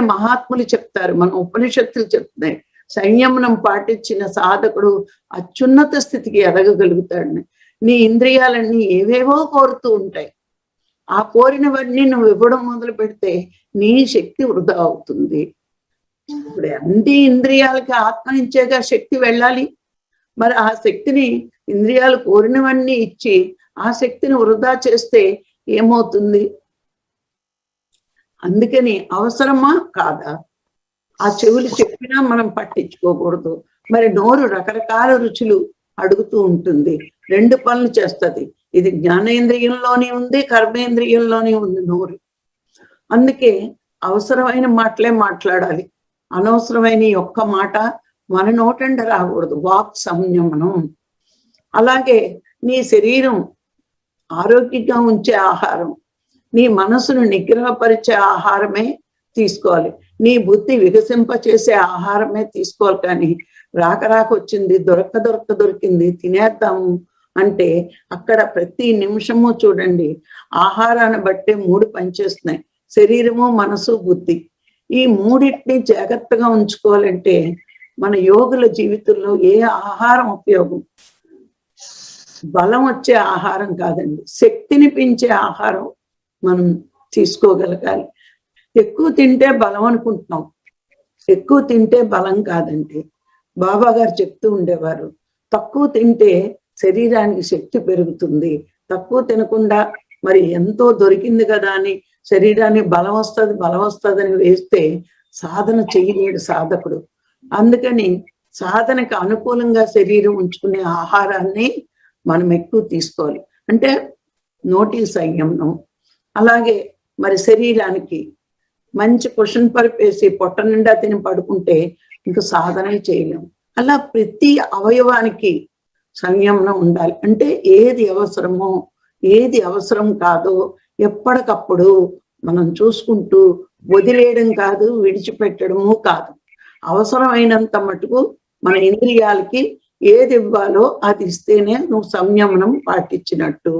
మహాత్ములు చెప్తారు మన ఉపనిషత్తులు చెప్తున్నాయి. సంయమనం పాటించిన సాధకుడు అత్యున్నత స్థితికి ఎదగగలుగుతాడు నీ ఇంద్రియాలన్నీ ఏవేవో కోరుతూ ఉంటాయి. ఆ కోరినవన్నీ నువ్వు ఇవ్వడం మొదలు పెడితే నీ శక్తి వృధా అవుతుంది. ఇప్పుడు అన్ని ఇంద్రియాలకి ఆత్మనించేగా శక్తి వెళ్ళాలి. మరి ఆ శక్తిని ఇంద్రియాలు కోరినవన్నీ ఇచ్చి ఆ శక్తిని వృధా చేస్తే ఏమవుతుంది? అందుకని అవసరమా? కాదా? ఆ చెవులు చెప్పినా మనం పట్టించుకోకూడదు. మరి నోరు రకరకాల రుచులు అడుగుతూ ఉంటుంది. రెండు పనులు చేస్తది. ఇది జ్ఞానేంద్రియంలోనే ఉంది కర్మేంద్రియంలోనే ఉంది నోరు. అందుకే అవసరమైన మాటలే మాట్లాడాలి. అనవసరమైన ఒక్క మాట మన నోటండ రాకూడదు. వాక్ సంయమనం. అలాగే నీ శరీరం ఆరోగ్యంగా ఉంచే ఆహారం. నీ మనసును నిగ్రహపరిచే ఆహారమే తీసుకోవాలి. నీ బుద్ధి వికసింప చేసే ఆహారమే తీసుకోవాలి కానీ రాక రాక వచ్చింది దొరక్క దొరక్క దొరికింది తినేద్దాము అంటే అక్కడ ప్రతి నిమిషము చూడండి ఆహారాన్ని బట్టే మూడు పనిచేస్తున్నాయి. శరీరము మనసు బుద్ధి. ఈ మూడింటిని జాగ్రత్తగా ఉంచుకోవాలంటే మన యోగుల జీవితంలో ఏ ఆహారం ఉపయోగం? బలం వచ్చే ఆహారం కాదండి. శక్తిని పెంచే ఆహారం మనం తీసుకోగలగాలి. ఎక్కువ తింటే బలం అనుకుంటున్నాం. ఎక్కువ తింటే బలం కాదండి బాబా గారు చెప్తూ ఉండేవారు తక్కువ తింటే శరీరానికి శక్తి పెరుగుతుంది. తక్కువ తినకుండా మరి ఎంతో దొరికింది కదా అని శరీరానికి బలం వస్తుంది బలం వస్తుందని వేస్తే సాధన చేయలేడు సాధకుడు. అందుకని సాధనకు అనుకూలంగా శరీరం ఉంచుకునే ఆహారాన్ని మనం ఎక్కువ తీసుకోవాలి. అంటే నోటి సంయమనం అలాగే మరి శరీరానికి మంచి క్వశ్చన్ పరిపేసి పొట్ట నిండా తిని పడుకుంటే ఇంకా సాధన చేయలేము. అలా ప్రతి అవయవానికి సంయమనం ఉండాలి. అంటే ఏది అవసరమో ఏది అవసరం కాదో ఎప్పటికప్పుడు మనం చూసుకుంటూ వదిలేయడం కాదు విడిచిపెట్టడము కాదు. అవసరమైనంత మటుకు మన ఇంద్రియాలకి ఏది ఇవ్వాలో అది ఇస్తేనే నువ్వు సంయమనం పాటించినట్టు.